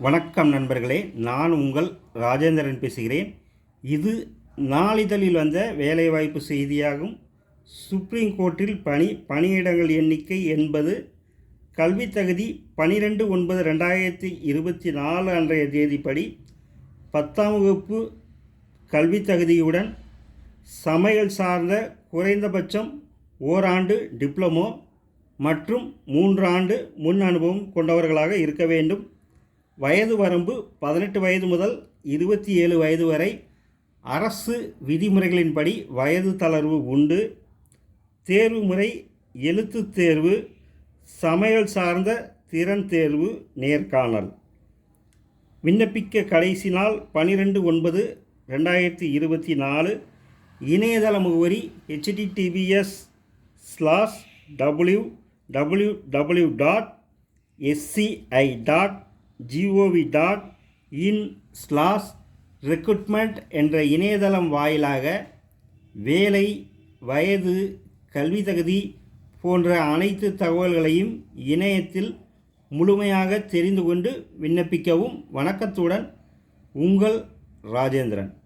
வணக்கம் நண்பர்களே நான் உங்கள் ராஜேந்திரன் பேசுகிறேன். இது நாளிதழில் வந்த வேலைவாய்ப்பு செய்தியாகும். சுப்ரீம் கோர்ட்டில் பணி பணியிடங்கள் எண்ணிக்கை என்பது கல்வித் தகுதி பனிரெண்டு ஒன்பது ரெண்டாயிரத்தி இருபத்தி நாலு அன்றைய தேதிப்படி பத்தாம் வகுப்பு கல்வித் தகுதியுடன் சமையல் சார்ந்த குறைந்தபட்சம் ஓராண்டு டிப்ளமோ மற்றும் மூன்று ஆண்டு முன் அனுபவம் கொண்டவர்களாக இருக்க வேண்டும். வயது வரம்பு பதினெட்டு வயது முதல் இருபத்தி ஏழு வயது வரை அரசு விதிமுறைகளின்படி வயது தளர்வு உண்டு. தேர்வு முறை எழுத்துத் தேர்வு சமையல் சார்ந்த திறன் தேர்வு நேர்காணல். விண்ணப்பிக்க கடைசி நாள் பனிரெண்டு ஒன்பது ரெண்டாயிரத்தி இருபத்தி நாலு. இணையதள முகவரி HTTPS slash W W W dot SCI dot GOV dot in slash recruitment என்ற இணையதளம் வாயிலாக வேலை வயது கல்வி தகுதி போன்ற அனைத்து தகவல்களையும் இணையத்தில் முழுமையாக தெரிந்து கொண்டு விண்ணப்பிக்கவும் வணக்கத்துடன் உங்கள் ராஜேந்திரன்.